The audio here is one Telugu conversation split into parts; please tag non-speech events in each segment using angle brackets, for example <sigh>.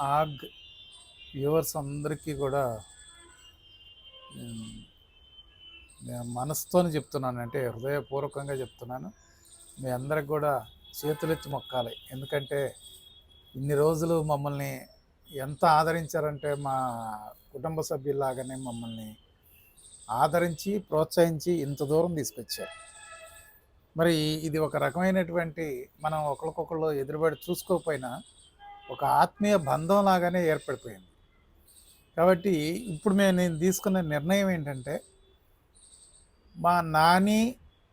ఆగ్ వ్యూవర్స్ అందరికీ కూడా నేను మనసుతోనే చెప్తున్నాను అంటే హృదయపూర్వకంగా చెప్తున్నాను. మీ అందరికి కూడా చేతులెత్తి మొక్కాలి. ఎందుకంటే ఇన్ని రోజులు మమ్మల్ని ఎంత ఆదరించారంటే మా కుటుంబ సభ్యుల్లాగానే మమ్మల్ని ఆదరించి ప్రోత్సహించి ఇంత దూరం తీసుకొచ్చారు. మరి ఇది ఒక రకమైనటువంటి మనం ఒకరికొకళ్ళు ఎదురుబడి చూసుకోకపోయినా ఒక ఆత్మీయ బంధం లాగానే ఏర్పడిపోయింది. కాబట్టి ఇప్పుడు మేము నేను తీసుకున్న నిర్ణయం ఏంటంటే మా నాని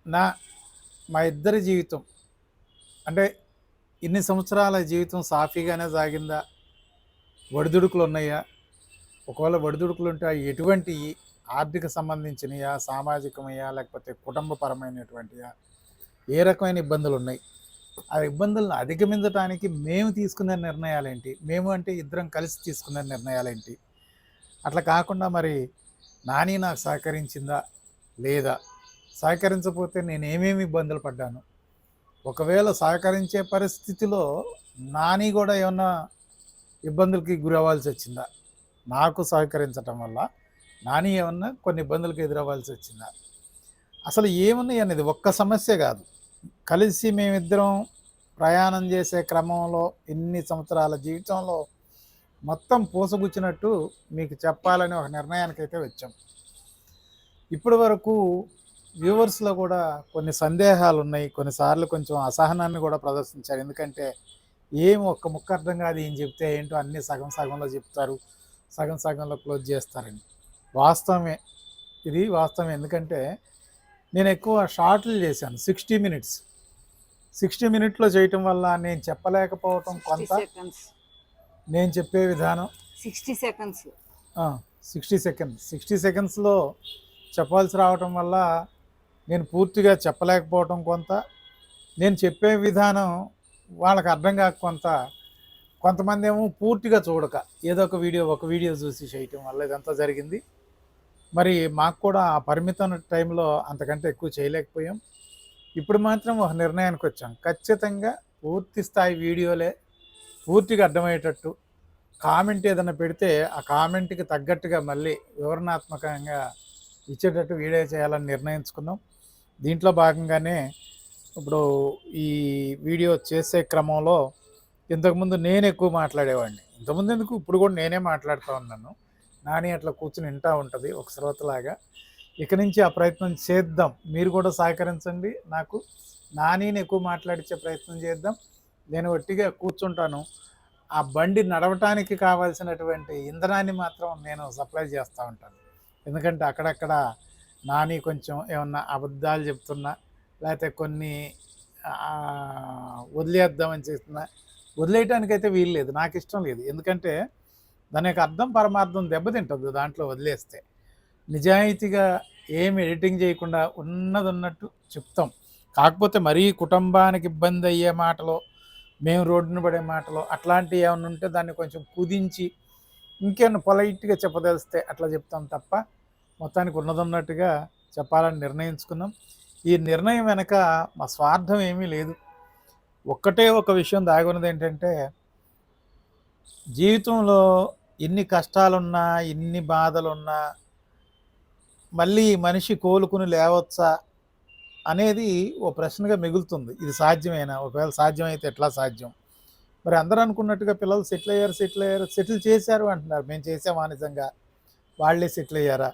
నా మా ఇద్దరి జీవితం అంటే ఇన్ని సంవత్సరాల జీవితం సాఫీగానే సాగిందా? ఒడిదుడుకులు ఉన్నాయా ఒకవేళ ఒడిదుడుకులు ఉంటే ఎటువంటి ఆర్థిక సంబంధించినయా? సామాజికమయ్యా? లేకపోతే కుటుంబపరమైనటువంటియా? ఏ రకమైన ఇబ్బందులు ఉన్నాయి ఆ ఇబ్బందులను అధిగమించడానికి మేము తీసుకున్న నిర్ణయాలు ఏంటి మేము అంటే ఇద్దరం కలిసి తీసుకున్న నిర్ణయాలు ఏంటి అట్లా కాకుండా మరి నాని నాకు సహకరించిందా? లేదా? సహకరించకపోతే నేను ఏమేమి ఇబ్బందులు పడ్డాను? ఒకవేళ సహకరించే పరిస్థితిలో నాని కూడా ఏమన్నా ఇబ్బందులకి గురవ్వాల్సి వచ్చిందా? నాకు సహకరించటం వల్ల నాని ఏమన్నా కొన్ని ఇబ్బందులకు ఎదురవ్వాల్సి వచ్చిందా? అసలు ఏమున్నాయి అనేది ఒక్క సమస్య కాదు. కలిసి మేమిద్దరం ప్రయాణం చేసే క్రమంలో ఇన్ని సంవత్సరాల జీవితంలో మొత్తం పూసగుచ్చినట్టు మీకు చెప్పాలని ఒక నిర్ణయానికి అయితే వచ్చాం. ఇప్పటి వరకు వ్యూవర్స్లో కూడా కొన్ని సందేహాలు ఉన్నాయి కొన్నిసార్లు కొంచెం అసహనాన్ని కూడా ప్రదర్శించారు. ఎందుకంటే ఏం ఒక్క ముక్క అర్థం కాదు ఏం చెప్తే ఏంటో అన్నీ సగం సగంలో చెప్తారు. సగం సగంలో క్లోజ్ చేస్తారని. వాస్తవమే. ఇది వాస్తవం. ఎందుకంటే నేను ఎక్కువ షార్ట్లు చేశాను సిక్స్టీ మినిట్స్. సిక్స్టీ మినిట్లో చేయటం వల్ల నేను చెప్పలేకపోవటం కొంత. నేను చెప్పే విధానం. Sixty seconds. Sixty seconds sixty సెకండ్స్లో చెప్పాల్సి రావటం వల్ల నేను పూర్తిగా చెప్పలేకపోవటం కొంత. నేను చెప్పే విధానం వాళ్ళకి అర్థం కాక కొంత. కొంతమంది ఏమో పూర్తిగా చూడక. ఏదో ఒక వీడియో ఒక వీడియో చూసి చేయటం వల్ల ఇదంతా జరిగింది. మరి మాకు కూడా ఆ పరిమితం టైంలో అంతకంటే ఎక్కువ చేయలేకపోయాం. ఇప్పుడు మాత్రం ఒక నిర్ణయానికి వచ్చాం. ఖచ్చితంగా పూర్తి స్థాయి వీడియోలే పూర్తిగా అర్థమయ్యేటట్టు కామెంట్ ఏదైనా పెడితే ఆ కామెంట్కి తగ్గట్టుగా మళ్ళీ వివరణాత్మకంగా ఇచ్చేటట్టు వీడియో చేయాలని నిర్ణయించుకున్నాం. దీంట్లో భాగంగానే ఇప్పుడు ఈ వీడియో చేసే క్రమంలో ఇంతకుముందు నేను ఎక్కువ మాట్లాడేవాడిని. ఇంతకుముందు ఎందుకు? ఇప్పుడు కూడా నేనే మాట్లాడుతూ ఉన్నాను. నాని అట్లా కూర్చుని వింటూ ఉంటుంది ఒక శ్రోతలాగా. ఇక నుంచి ఆ ప్రయత్నం చేద్దాం. మీరు కూడా సహకరించండి నాకు. నానిని ఎక్కువ మాట్లాడించే ప్రయత్నం చేద్దాం. నేను ఒట్టిగా కూర్చుంటాను. ఆ బండి నడవటానికి కావాల్సినటువంటి ఇంధనాన్ని మాత్రం నేను సప్లై చేస్తూ ఉంటాను. ఎందుకంటే అక్కడక్కడ నాని కొంచెం ఏమన్నా అబద్ధాలు చెప్తున్నా లేకపోతే కొన్ని వదిలేద్దామని చేస్తున్నా వదిలేయటానికైతే వీలు లేదు. నాకు ఇష్టం లేదు. ఎందుకంటే దాని యొక్క అర్థం పరమార్థం దెబ్బతింటుంది దాంట్లో వదిలేస్తే. నిజాయితీగా ఏమి ఎడిటింగ్ చేయకుండా ఉన్నది ఉన్నట్టు చెప్తాం. కాకపోతే మరీ కుటుంబానికి ఇబ్బంది అయ్యే మాటలో మేము రోడ్డున పడే మాటలో అట్లాంటివి ఏమైనా ఉంటే దాన్ని కొంచెం కుదించి ఇంకేమైనా పొలైట్గా చెప్పదలిస్తే అట్లా చెప్తాం తప్ప మొత్తానికి ఉన్నదన్నట్టుగా చెప్పాలని నిర్ణయించుకున్నాం. ఈ నిర్ణయం వెనక మా స్వార్థం ఏమీ లేదు. ఒక్కటే ఒక విషయం దాగున్నది ఏంటంటే జీవితంలో ఎన్ని కష్టాలున్నా ఎన్ని బాధలున్నా మళ్ళీ మనిషి కోలుకుని లేవచ్చా అనేది ఓ ప్రశ్నగా మిగులుతుంది. ఇది సాధ్యమేనా? ఒకవేళ సాధ్యమైతే ఎట్లా సాధ్యం? మరి అందరూ అనుకున్నట్టుగా పిల్లలు సెటిల్ అయ్యారు సెటిల్ అయ్యారు సెటిల్ చేశారు అంటున్నారు. మేము చేసామా నిజంగా వాళ్ళే సెటిల్ అయ్యారా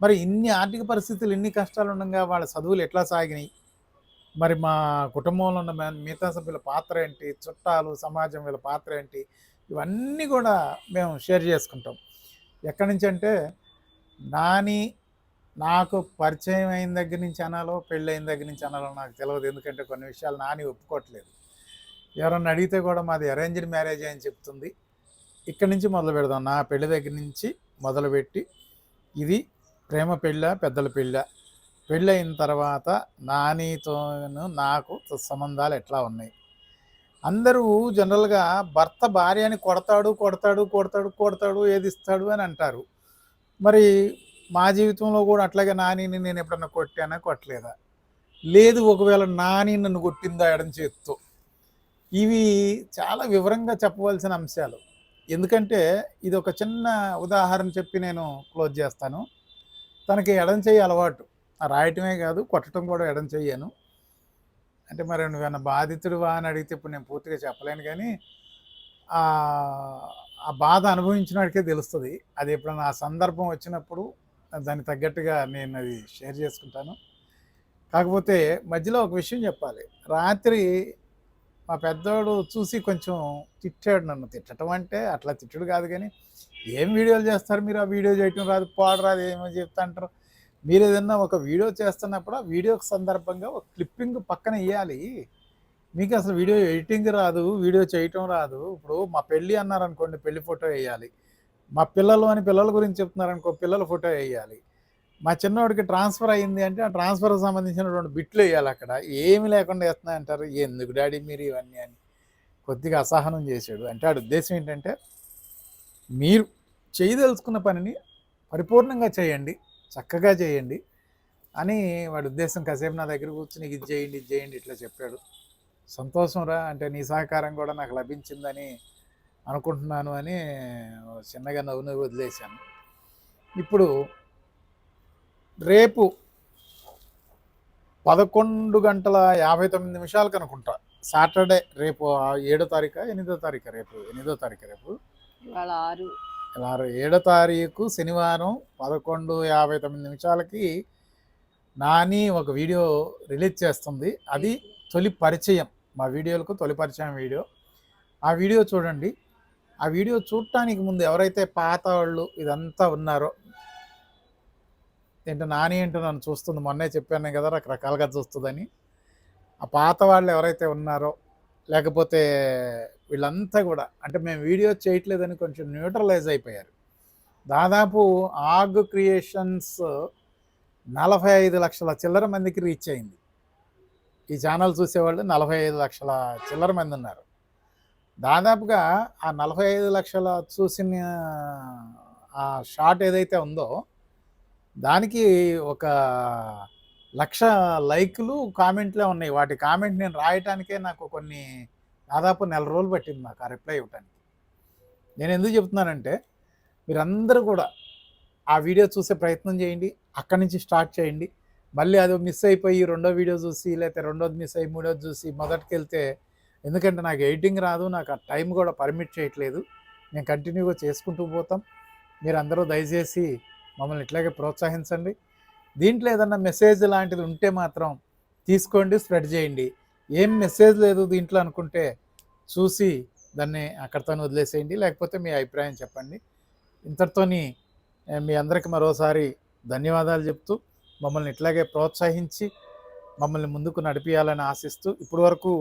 మరి ఇన్ని ఆర్థిక పరిస్థితులు ఇన్ని కష్టాలు ఉండగా వాళ్ళ చదువులు ఎట్లా సాగినాయి? మరి మా కుటుంబంలో ఉన్న మిగతా సభ్యుల పాత్ర ఏంటి? చుట్టాలు సమాజం వీళ్ళ పాత్ర ఏంటి? ఇవన్నీ కూడా మేము షేర్ చేసుకుంటాం. ఎక్కడి నుంచి అంటే నాని నాకు పరిచయం అయిన దగ్గర నుంచి అనాలో పెళ్ళి అయిన దగ్గర నుంచి అనాలో నాకు తెలియదు ఎందుకంటే కొన్ని విషయాలు నాని ఒప్పుకోవట్లేదు. ఎవరన్నా అడిగితే కూడా మాది అరేంజ్డ్ మ్యారేజ్ అని చెప్తుంది. ఇక్కడి నుంచి మొదలు పెడదాం. నా పెళ్ళి దగ్గర నుంచి మొదలుపెట్టి ఇది ప్రేమ పెళ్ళ పెద్దల పెళ్ళ పెళ్ళైన తర్వాత నానితోను నాకు సంబంధాలు ఎట్లా ఉన్నాయి? అందరూ జనరల్గా భర్త భార్యని కొడతాడు కొడతాడు కొడతాడు కొడతాడు ఏది ఇస్తాడు అని అంటారు. మరి మా జీవితంలో కూడా అట్లాగే నానిని నేను ఎప్పుడన్నా కొట్టానా కొట్టలేదా? లేదు ఒకవేళ నాని నన్ను కొట్టిందా ఎడం చేతితో. ఇవి చాలా వివరంగా చెప్పవలసిన అంశాలు. ఎందుకంటే ఇది ఒక చిన్న ఉదాహరణ చెప్పి నేను క్లోజ్ చేస్తాను. తనకి ఎడం చెయ్యి అలవాటు. రాయటమే కాదు కొట్టడం కూడా ఎడం చెయ్యను. అంటే మరి నువ్వేమన్నా బాధితుడువా అని అడిగితే ఇప్పుడు నేను పూర్తిగా చెప్పలేను కానీ ఆ బాధ అనుభవించిన వాడికే తెలుస్తుంది. అది ఎప్పుడన్నా ఆ సందర్భం వచ్చినప్పుడు దానికి తగ్గట్టుగా నేను అది షేర్ చేసుకుంటాను. కాకపోతే మధ్యలో ఒక విషయం చెప్పాలి. రాత్రి మా పెద్దోడు చూసి కొంచెం తిట్టాడు నన్ను. తిట్టడం అంటే అట్లా తిట్టడు కాదు కానీ ఏం వీడియోలు చేస్తారు మీరు? ఆ వీడియో చేయటం రాదు పాడు రాదు ఏమో చెప్తా అంటారు. మీరు ఏదన్నా ఒక వీడియో చేస్తున్నప్పుడు ఆ వీడియోకి సందర్భంగా ఒక క్లిప్పింగ్ పక్కన వేయాలి. మీకు అసలు వీడియో ఎడిటింగ్ రాదు వీడియో చేయటం రాదు. ఇప్పుడు మా పెళ్ళి అన్నారు అనుకోండి పెళ్ళి ఫోటో వేయాలి. మా పిల్లలు అని పిల్లల గురించి చెప్తున్నారు అనుకో పిల్లల ఫోటో వేయాలి. మా చిన్నవాడికి ట్రాన్స్ఫర్ అయ్యింది అంటే ఆ ట్రాన్స్ఫర్కి సంబంధించినటువంటి బిట్లు వేయాలి అక్కడ. ఏమి లేకుండా వేస్తున్నాయి అంటారు ఎందుకు డాడీ మీరు ఇవన్నీ అని కొద్దిగా అసహనం చేశాడు. అంటే ఆ ఉద్దేశం ఏంటంటే మీరు చేయదలుచుకున్న పనిని పరిపూర్ణంగా చేయండి. చక్కగా చేయండి అని వాడి ఉద్దేశం కాసేపు నా దగ్గర కూర్చుని ఇది చేయండి ఇది చేయండి ఇట్లా చెప్పాడు. సంతోషం రా అంటే నీ సహకారం కూడా నాకు లభించిందని అనుకుంటున్నాను అని చిన్నగా నవ్వు నవ్వు వదిలేశాను. ఇప్పుడు రేపు పదకొండు గంటల యాభై తొమ్మిది నిమిషాలకు అనుకుంటా సాటర్డే రేపు ఏడో తారీఖు ఎనిమిదో తారీఖు రేపు ఎనిమిదో తారీఖు రేపు? ఇవాళ ఆరు ఇలా ఏడో తారీఖు శనివారం పదకొండు యాభై తొమ్మిది నిమిషాలకి నాని ఒక వీడియో రిలీజ్ చేస్తుంది. అది తొలి పరిచయం. మా వీడియోలకు తొలి పరిచయం వీడియో. ఆ వీడియో చూడండి. ఆ వీడియో చూడటానికి ముందు ఎవరైతే పాత వాళ్ళు ఇదంతా ఉన్నారో ఏంటో నాని ఏంటో నన్ను చూస్తుంది. మొన్నే చెప్పాను కదా రకరకాలుగా చూస్తుందని. ఆ పాత వాళ్ళు ఎవరైతే ఉన్నారో లేకపోతే వీళ్ళంతా కూడా అంటే మేము వీడియో చేయట్లేదని కొంచెం న్యూట్రలైజ్ అయిపోయారు. దాదాపు ఆగ్ క్రియేషన్స్ నలభై ఐదు లక్షల చిల్లర మందికి రీచ్ అయింది. ఈ ఛానల్ చూసేవాళ్ళు నలభై ఐదు లక్షల చిల్లర మంది ఉన్నారు. దాదాపుగా ఆ నలభై ఐదు లక్షల చూసిన ఆ షాట్ ఏదైతే ఉందో దానికి ఒక లక్ష లైకులు కామెంట్లే ఉన్నాయి. వాటి కామెంట్ నేను రాయటానికే నాకు కొన్ని దాదాపు నెల రోజులు పట్టింది నాకు ఆ రిప్లై ఇవ్వటానికి. నేను ఎందుకు చెప్తున్నానంటే మీరందరూ కూడా ఆ వీడియో చూసే ప్రయత్నం చేయండి అక్కడి నుంచి స్టార్ట్ చేయండి. మళ్ళీ అది మిస్ అయిపోయి రెండో వీడియో చూసి లేకపోతే రెండోది మిస్ అయ్యి మూడోది చూసి మొదటికి వెళ్తే ఎందుకంటే నాకు ఎడిటింగ్ రాదు నాకు ఆ టైం కూడా పర్మిట్ చేయట్లేదు. నేను కంటిన్యూగా చేసుకుంటూ పోతాం. మీరు అందరూ దయచేసి మమ్మల్ని ఇట్లాగే ప్రోత్సహించండి. దీంట్లో ఏదన్నా మెసేజ్ లాంటిది ఉంటే మాత్రం తీసుకోండి స్ప్రెడ్ చేయండి. ఏం మెసేజ్ లేదు దీంట్లో అనుకుంటే చూసి దాన్ని అక్కడితో వదిలేసేయండి. లేకపోతే మీ అభిప్రాయం చెప్పండి. ఇంతటితోని మీ అందరికి మరోసారి ధన్యవాదాలు చెప్తూ మమ్మల్ని ఇట్లాగే ప్రోత్సహించి మమ్మల్ని ముందుకు నడిపించాలని ఆశిస్తూ ఇప్పటి వరకు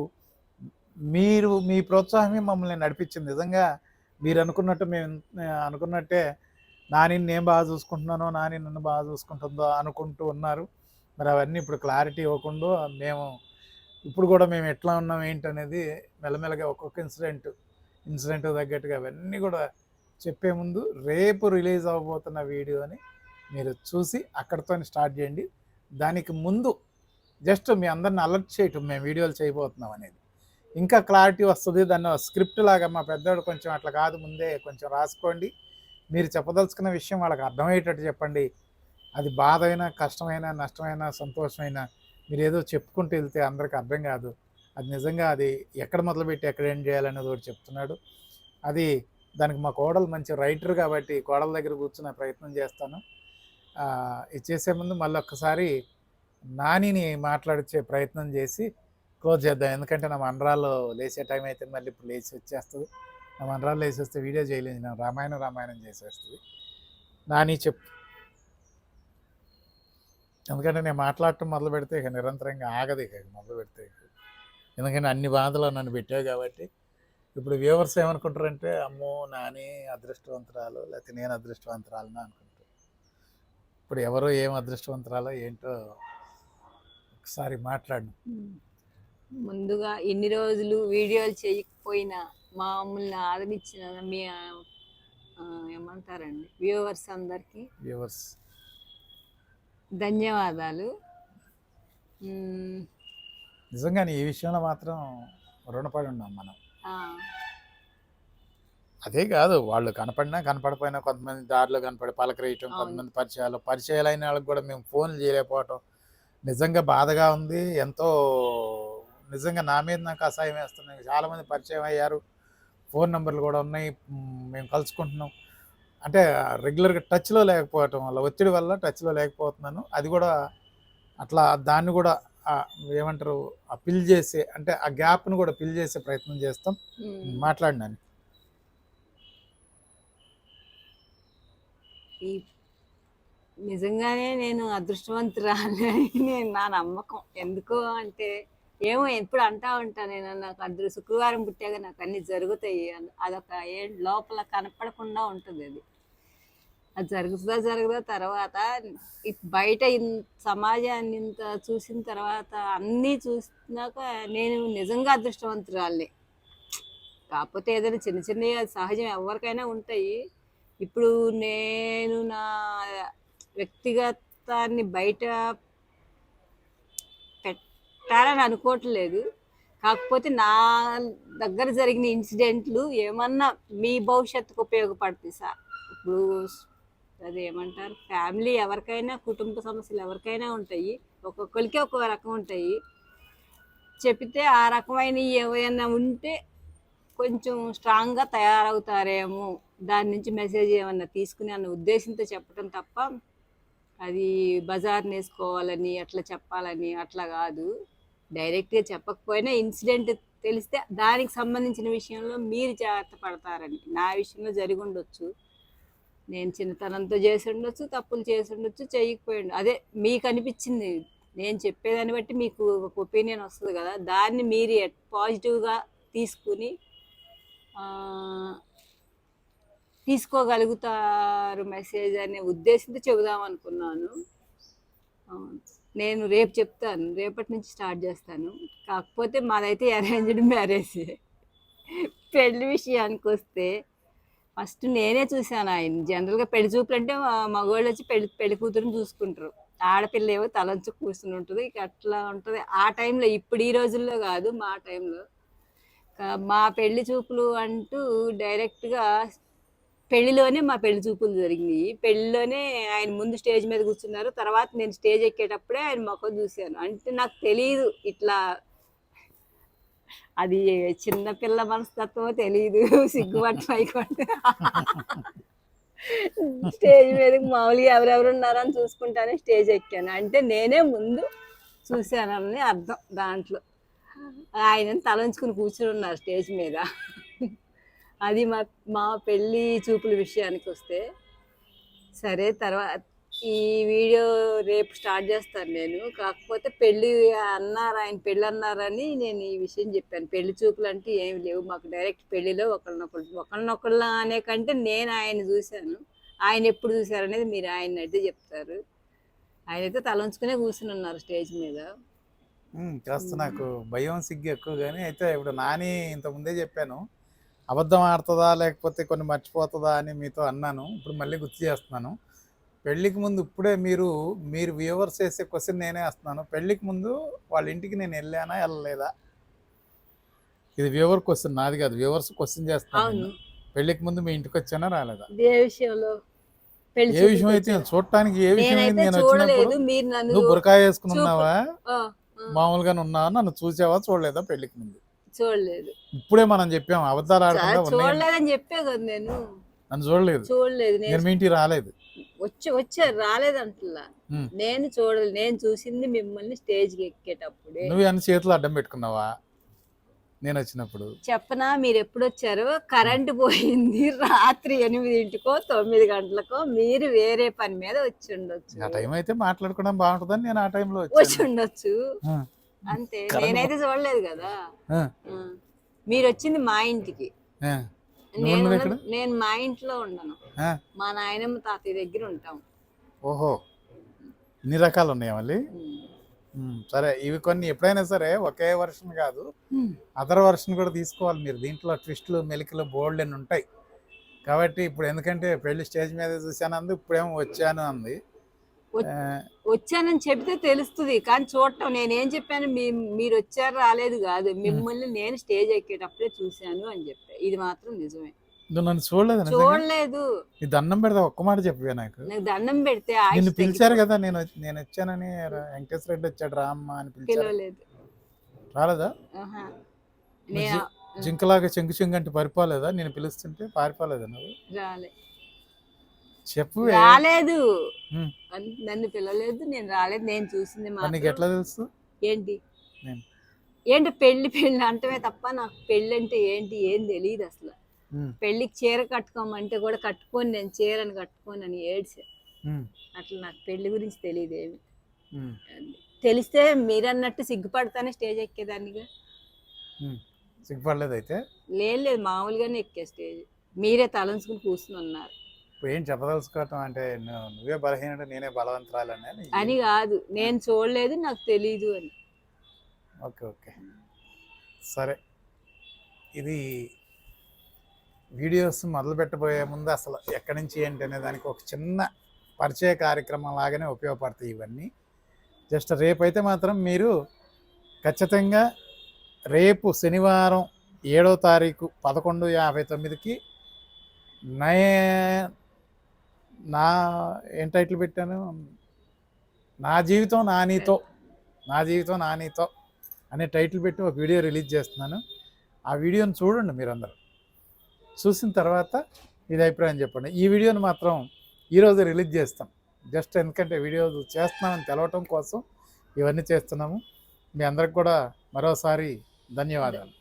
మీరు మీ ప్రోత్సాహమే మమ్మల్ని నడిపించింది. నిజంగా మీరు అనుకున్నట్టు మేము అనుకున్నట్టే నాని నేను బాగా చూసుకుంటున్నానో నాని నన్ను బాగా చూసుకుంటుందో అనుకుంటూ ఉన్నారు. మరి అవన్నీ ఇప్పుడు క్లారిటీ ఇవ్వకుండా మేము ఇప్పుడు కూడా మేము ఎట్లా ఉన్నాం ఏంటనేది మెల్లమెల్లగా ఒక్కొక్క ఇన్సిడెంట్ ఇన్సిడెంట్ తగ్గట్టుగా అవన్నీ కూడా చెప్పే ముందు రేపు రిలీజ్ అవ్వబోతున్న వీడియోని మీరు చూసి అక్కడితో స్టార్ట్ చేయండి. దానికి ముందు జస్ట్ మీ అందరిని అలర్ట్ చేయటం మేము వీడియోలు చేయబోతున్నాం అనేది. ఇంకా క్లారిటీ వస్తుంది దాన్ని స్క్రిప్ట్ లాగా మా పెద్దవాడు కొంచెం అట్లా కాదు ముందే కొంచెం రాసుకోండి. మీరు చెప్పదలుచుకున్న విషయం వాళ్ళకి అర్థమయ్యేటట్టు చెప్పండి. అది బాధ అయినా కష్టమైనా నష్టమైనా సంతోషమైనా మీరు ఏదో చెప్పుకుంటూ వెళ్తే అందరికి అర్థం కాదు. అది నిజంగా అది ఎక్కడ మొదలుపెట్టి ఎక్కడ ఏం చేయాలనేది ఒకటి చెప్తున్నాడు. అది దానికి మా కోడలు మంచి రైటర్ కాబట్టి కోడల దగ్గర కూర్చునే ప్రయత్నం చేస్తాను. ఇచ్చేసే ఇది చేసే ముందు మళ్ళీ ఒక్కసారి నానిని మాట్లాడించే ప్రయత్నం చేసి క్లోజ్ చేద్దాం. ఎందుకంటే నా మండరాల్లో లేచే టైం అయితే మళ్ళీ ఇప్పుడు లేచి వచ్చేస్తుంది. నా మండరాల్లో లేచి వస్తే వీడియో చేయలేదు. నేను రామాయణం రామాయణం చేసేస్తుంది. నాని చెప్పు ఎందుకంటే నేను మాట్లాడటం మొదలు పెడితే ఇక నిరంతరంగా ఆగదు ఇక మొదలు పెడితే. ఎందుకంటే అన్ని బాధలు నన్ను పెట్టావు కాబట్టి. ఇప్పుడు వ్యూవర్స్ ఏమనుకుంటారంటే అమ్మో నాని అదృష్టవంతురాలు లేకపోతే నేను అదృష్టవంతురాలను అనుకుంటారు. ఇప్పుడు ఎవరో ఏం అదృష్టవంతురాలో ఏంటో ఒకసారి మాట్లాడు ముందుగా ఇన్ని రోజులు వీడియోలు చేయకపోయినా మామూలు ఆదరించిన మీ ఏమంటారండి వ్యూవర్స్ అందరికీ? వ్యూవర్స్. ధన్యవాదాలు. నిజంగానే ఈ విషయంలో మాత్రం రుణపడి ఉన్నాం మనం అదే కాదు వాళ్ళు కనపడినా కనపడపోయినా కొంతమంది దారిలో కనపడి పలకరేయటం. కొంతమంది పరిచయాలు పరిచయాలు అయిన వాళ్ళకి కూడా మేము ఫోన్లు చేయలేకపోవటం. నిజంగా బాధగా ఉంది. ఎంతో నిజంగా నా మీద నాకు అసహాయం వేస్తున్నాయి. చాలామంది పరిచయం అయ్యారు. ఫోన్ నెంబర్లు కూడా ఉన్నాయి. మేము కలుసుకుంటున్నాం. అంటే రెగ్యులర్గా టచ్లో లేకపోవటం వల్ల ఒత్తిడి వల్ల టచ్లో లేకపోతున్నాను. అది కూడా అట్లా దాన్ని కూడా ఏమంటారు ఆ పిల్ చేసే అంటే ఆ గ్యాప్ను కూడా పిల్ చేసే ప్రయత్నం చేస్తాం. మాట్లాడినాను. ఈ నిజంగానే నేను అదృష్టవంతురాలని నేను <laughs> నా నమ్మకం. ఎందుకు అంటే ఏమో ఎప్పుడు అంటా ఉంటా నేను నాకు అదృ శుక్రవారం పుట్టాక నాకు అన్ని జరుగుతాయి. అదొక ఏ లోపల కనపడకుండా ఉంటుంది అది. అది జరుగుతుందా జరుగుదా? తర్వాత బయట ఇన్- సమాజాన్ని ఇంత చూసిన తర్వాత అన్నీ చూసినాక నేను నిజంగా అదృష్టవంతురాలే కాకపోతే ఏదైనా చిన్న చిన్నవి సహజం ఎవరికైనా ఉంటాయి. ఇప్పుడు నేను నా వ్యక్తిగతాన్ని బయట పెట్టాలని అనుకోవట్లేదు. కాకపోతే నా దగ్గర జరిగిన ఇన్సిడెంట్లు ఏమన్నా మీ భవిష్యత్తుకు ఉపయోగపడుతుంది సార్? ఇప్పుడు అదేమంటారు? ఫ్యామిలీ ఎవరికైనా కుటుంబ సమస్యలు ఎవరికైనా ఉంటాయి. ఒక్కొక్కరికి ఒక్కొక్క రకం ఉంటాయి. చెప్తే ఆ రకమైన ఏవైనా ఉంటే కొంచెం స్ట్రాంగ్గా తయారవుతారేమో దాని నుంచి మెసేజ్ ఏమన్నా తీసుకుని అన్న ఉద్దేశంతో చెప్పడం తప్ప అది బజార్ వేసుకోవాలని అట్లా చెప్పాలని అట్లా కాదు. డైరెక్ట్గా చెప్పకపోయినా ఇన్సిడెంట్ తెలిస్తే దానికి సంబంధించిన విషయంలో మీరు జాగ్రత్త పడతారని నా విషయంలో జరిగి ఉండొచ్చు. నేను చిన్నతనంతో చేసి ఉండొచ్చు తప్పులు చేసి ఉండొచ్చు చేయకపోయిండు అదే మీకు అనిపించింది. నేను చెప్పేదాన్ని బట్టి మీకు ఒక ఒపీనియన్ వస్తుంది కదా దాన్ని మీరు పాజిటివ్గా తీసుకుని తీసుకోగలుగుతారు మెసేజ్ అనే ఉద్దేశంతో చెబుదాం అనుకున్నాను. నేను రేపు చెప్తాను రేపటి నుంచి స్టార్ట్ చేస్తాను. కాకపోతే మాదైతే <laughs> అరేంజ్డ్ మ్యారేజ్. పెళ్ళి విషయానికి వస్తే ఫస్ట్ నేనే చూశాను ఆయన. జనరల్గా పెళ్ళి చూపులు అంటే మా- మగవాళ్ళు వచ్చి పెళ్ళి పెళ్ళి కూతురుని చూసుకుంటారు. ఆడపిల్ల ఏవో తలంచు కూర్చుని ఉంటుంది ఇక అట్లా ఉంటుంది. ఆ టైంలో ఇప్పుడు ఈ రోజుల్లో కాదు మా టైంలో. మా పెళ్ళి చూపులు అంటూ డైరెక్ట్గా పెళ్ళిలోనే మా పెళ్ళి చూపులు జరిగినాయి. పెళ్ళిలోనే ఆయన ముందు స్టేజ్ మీద కూర్చున్నారు. తర్వాత నేను స్టేజ్ ఎక్కేటప్పుడే ఆయన మొక్క చూశాను. అంటే నాకు తెలియదు ఇట్లా అది చిన్నపిల్ల మనస్తత్వం తెలియదు సిగ్గుపట్ల స్టేజ్ మీద మామూలుగా ఎవరెవరు ఉన్నారని చూసుకుంటానే స్టేజ్ ఎక్కాను. అంటే నేనే ముందు చూశానని అర్థం దాంట్లో. ఆయన తలంచుకుని కూర్చుని ఉన్నారు స్టేజ్ మీద. అది మా మా పెళ్ళి చూపుల విషయానికి వస్తే సరే తర్వాత ఈ వీడియో రేపు స్టార్ట్ చేస్తాను నేను. కాకపోతే పెళ్ళి అన్నారు ఆయన పెళ్ళి అన్నారని నేను ఈ విషయం చెప్పాను. పెళ్ళి చూపులు అంటే ఏమి లేవు. మాకు డైరెక్ట్ పెళ్ళిలో ఒకళ్ళనొకళ్ళు ఒకళ్ళనొకళ్ళ అనే కంటే నేను ఆయన చూశాను. ఆయన ఎప్పుడు చూశారు అనేది మీరు ఆయన అయితే చెప్తారు. ఆయన అయితే తలంచుకునే కూర్చుని ఉన్నారు స్టేజ్ మీద. కాస్త నాకు భయం సిగ్గు ఎక్కువ కానీ అయితే ఇప్పుడు నాని ఇంత ముందే చెప్పాను. అబద్ధం ఆడుతుందా లేకపోతే కొన్ని మర్చిపోతుందా అని మీతో అన్నాను. ఇప్పుడు మళ్ళీ గుర్తు చేస్తున్నాను. పెళ్ళికి ముందు ఇప్పుడే మీరు మీరు వ్యూవర్స్ వేసే క్వశ్చన్ నేనే వేస్తున్నాను. పెళ్ళికి ముందు వాళ్ళ ఇంటికి నేను వెళ్ళానా వెళ్ళలేదా? ఇది వ్యూవర్ క్వశ్చన్ నాది కాదు. వ్యూవర్స్ క్వశ్చన్ చేస్తాను. పెళ్ళికి ముందు మీ ఇంటికి వచ్చానా రాలేదా? ఏ విషయంలో పెళ్ళి ఏ విషయం అయితే చూడటానికి ఏ విషయం నేను వచ్చినప్పుడు నువ్వు బురకాయ వేసుకుని చూపు- ఉన్నావా? నన్ను చూసావా చూడలేదా పెళ్ళికి ముందు? చూడలేదు. ఇప్పుడే మనం చెప్పాం అబద్ధాలు ఆడకుండా చూడలేదని చెప్పే కదా నేను. నన్ను చూడలేదు. చూడలేదు నేను మీ ఇంటికి రాలేదు. వచ్చి వచ్చారు రాలేదంటలా. నేను చూడలేదు నేను చూసింది మిమ్మల్ని స్టేజ్కి ఎక్కేటప్పుడే. నువ్వు అన్ని చేతులు అడ్డం పెట్టుకున్నావా? నేను వచ్చినప్పుడు. చెప్పనా మీరు ఎప్పుడు వచ్చారో కరెంటు పోయింది రాత్రి ఎనిమిదింటికో తొమ్మిది గంటలకో మీరు వేరే పని మీద వచ్చి ఉండొచ్చు ఆ టైం అయితే మాట్లాడుకోవడం బాగుంటుందని నేను ఆ టైంలో వచ్చి ఉండొచ్చు అంతే. నేనైతే చూడలేదు కదా. మీరు వచ్చింది మా ఇంటికి. నేను మా ఇంట్లో ఉండను. మా నాయనమ్మ తాతయ్య దగ్గర ఉంటాం. ఓహో. ఇన్ని రకాలు ఉన్నాయా మళ్ళీ సరే ఇవి కొన్ని ఎప్పుడైనా సరే ఒకే వర్షన్ కాదు. అదర్ వర్షన్ కూడా తీసుకోవాలి మీరు. దీంట్లో ట్విస్ట్లు మెలికలు బోల్డ్ అని ఉంటాయి. కాబట్టి ఇప్పుడు ఎందుకంటే పెళ్ళి స్టేజ్ మీద చూశాను అంది ఇప్పుడేమో వచ్చాను అంది. వచ్చానని చెప్తే తెలుస్తుంది కానీ చూడటం నేనేం చెప్పాను మీ మీరు వచ్చారు రాలేదు కాదు. మిమ్మల్ని నేను స్టేజ్ ఎక్కేటప్పుడే చూశాను అని చెప్పా. ఇది మాత్రం నిజమే. నువ్వు నన్ను చూడలేదు? చూడలేదు. నీ దండం పెడతా ఒక్క మాట చెప్పవే నాకు. నాకు దండం పెడితే ఆయుష్ నిన్ను పిలిచారు. కదా నేను నేను వచ్చానని వెంకటేశ్వర రెడ్డి వచ్చాడు రామ్మ అని పిలిచారు. పిలవలేదు. రాలేదా? ఆహా. జింకలాగా చెంగు చెంగు అంటే పరిపోలేదా? నేను పిలుస్తుంటే పారిపోలేదా నువ్వు? రాలే. చెప్పు రాలేదు. ఉమ్. అన్- నన్ను పిలవలేదు నేను రాలేదు నేను చూసింది నీకు మాత్రం ఎట్లా తెలుసు? ఏంటి? నేను. ఏంటి పెళ్ళి పెళ్ళి అంటమే తప్ప నాకు పెళ్ళి అంటే ఏంటి ఏం తెలియదు అసలు. పెళ్ళికి చీర కట్టుకోమంటే కూడా కట్టుకొని నేను చీరని కట్టుకొని అని ఏడ్చా. అట్లా నాకు పెళ్ళి గురించి తెలియదు ఏమి. తెలిస్తే మీరన్నట్టు సిగ్గుపడతానే స్టేజ్ ఎక్కేదాన్నిగా. సిగ్గుపడలేదు అయితే? లేదు లేదు మామూలుగానే ఎక్కే స్టేజ్. మీరే తలంచుకుని కూర్చుని ఉన్నారు. ఏం చెప్పదలుచుకోవటం అంటే నువ్వు- బలహీనుడు నేనే బలవంతురాలని? అని అని కాదు. నేను చూడలేదు నాకు తెలీదు అని. Okay okay. సరే. ఇది వీడియోస్ మొదలు పెట్టబోయే ముందు అసలు ఎక్కడి నుంచి ఏంటి అనే దానికి ఒక చిన్న పరిచయ కార్యక్రమం లాగానే ఉపయోగపడతాయి ఇవన్నీ. జస్ట్ రేపైతే మాత్రం మీరు ఖచ్చితంగా రేపు శనివారం ఏడో తారీఖు పదకొండు యాభై తొమ్మిదికి నే నా ఏం టైటిల్ పెట్టాను? నా జీవితం నానీతో నా జీవితం నానీతో అనే టైటిల్ పెట్టి ఒక వీడియో రిలీజ్ చేస్తున్నాను. ఆ వీడియోని చూడండి మీరందరూ. చూసిన తర్వాత ఇది అభిప్రాయం చెప్పండి. ఈ వీడియోని మాత్రం ఈరోజు రిలీజ్ చేస్తాం. జస్ట్ ఎందుకంటే వీడియో చేస్తున్నామని తెలవటం కోసం ఇవన్నీ చేస్తున్నాము. మీ అందరికి కూడా మరోసారి ధన్యవాదాలు.